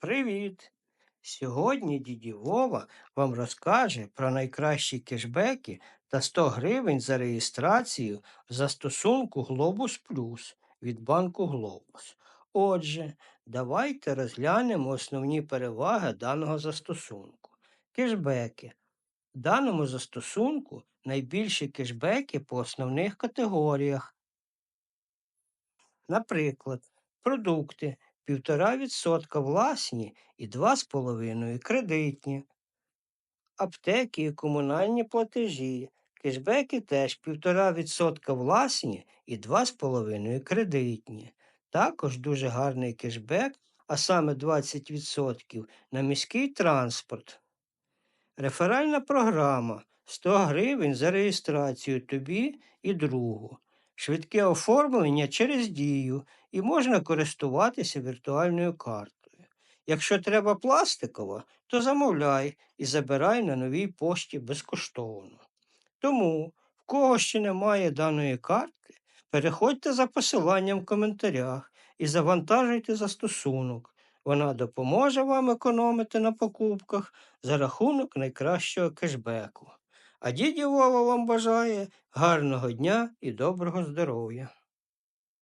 Привіт! Сьогодні діді Вова вам розкаже про найкращі кешбеки та 100 гривень за реєстрацію в застосунку Глобус Плюс від банку Глобус. Отже, давайте розглянемо основні переваги даного застосунку. Кешбеки. В даному застосунку найбільші кешбеки по основних категоріях. Наприклад, продукти 1,5% власні і 2,5% кредитні. Аптеки і комунальні платежі. Кешбеки теж 1,5% власні і 2,5% кредитні. Також дуже гарний кешбек, а саме 20% на міський транспорт. Реферальна програма 100 гривень за реєстрацію тобі і другу. Швидке оформлення через дію і можна користуватися віртуальною картою. Якщо треба пластикова, то замовляй і забирай на новій пошті безкоштовно. Тому, в кого ще немає даної картки, переходьте за посиланням в коментарях і завантажуйте застосунок. Вона допоможе вам економити на покупках за рахунок найкращого кешбеку. А діді Вова вам бажає гарного дня і доброго здоров'я.